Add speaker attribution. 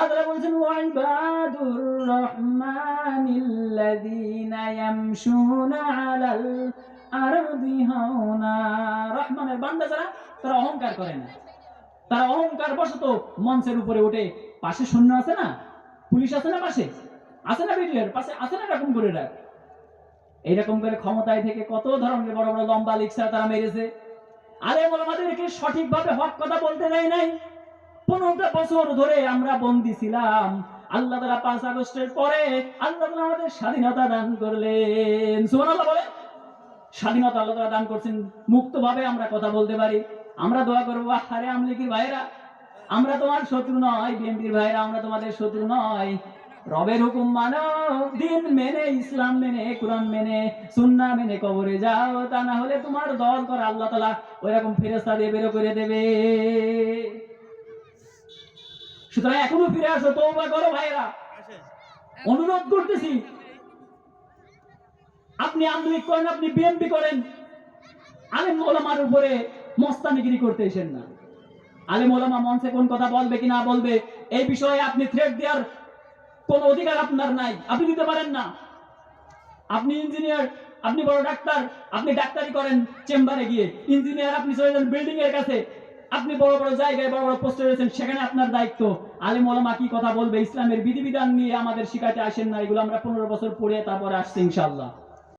Speaker 1: আল্লাহ বলছেন ওয়াইবাদুর রহমানিল্লাযীনা ইয়ামশুনা আলাল রহমানের বান্দা যারা, তারা অহংকার করে না। তারা অহংকার বশত মঞ্চের উপরে উঠে পাশে শূন্য আছে না? পুলিশ আছে না পাশে? আছে না বিডিআর পাশে? আছে না এরকম করে রাখ এইরকম করে ক্ষমতায় থেকে কত ধরনের বড় বড় লম্বা লিক্সা তারা মেরেছে? আরে আমাদেরকে সঠিকভাবে হক কথা বলতে দেয় নাই। পনেরোটা বছর ধরে আমরা বন্দি ছিলাম। আল্লাহ তালা পাঁচ আগস্টের পরে আল্লাহ তালা আমাদের স্বাধীনতা দান করলেন। সুবহানাল্লাহ বলে স্বাধীনতা আল্লাহ তালা দান করছেন। মুক্তভাবে আমরা কথা বলতে পারি। আমরা দোয়া করব আরে আমলিকির ভাইরা আমরা তোমার শত্রু নয়, বিএনপির ভাইরা আমরা তোমাদের শত্রু নয়। রবের হুকুম মানো, দিন মেনে, ইসলাম মেনে, কোরআন মেনে সুন্না মেনে কবরে যাও। তা না হলে তোমার দল করে আল্লাহ তালা ওইরকম ফেরেস্তা দিয়ে বেরো করে দেবে। সুতরাং এখনও ফিরে আসো তৌবা করো ভাইরা অনুরোধ করতেছি, আপনি আন্দোলিক করেন, আপনি বিএনপি করেন। আলেম ওলামার উপরে মস্তানিগিরি করতে এসেন না। আলেম ওলামা মঞ্চে কোন কথা বলবে কি না বলবে, এই বিষয়ে আপনি থ্রেট দেওয়ার কোন অধিকার আপনার নাই, আপনি দিতে পারেন না। আপনি ইঞ্জিনিয়ার আপনি বড় ডাক্তার, আপনি ডাক্তারি করেন চেম্বারে গিয়ে। ইঞ্জিনিয়ার আপনি চলে যান বিল্ডিং এর কাছে আপনি বড় বড় জায়গায় বড় বড় পোস্টে রয়েছেন, সেখানে আপনার দায়িত্ব। আলিম ওলামা কি কথা বলবে? ইসলামের বিধিবিধান নিয়ে আমাদের শিখাতে আসেন না, এগুলো আমরা পনেরো বছর পড়ে তারপরে আসছি ইনশাল্লাহ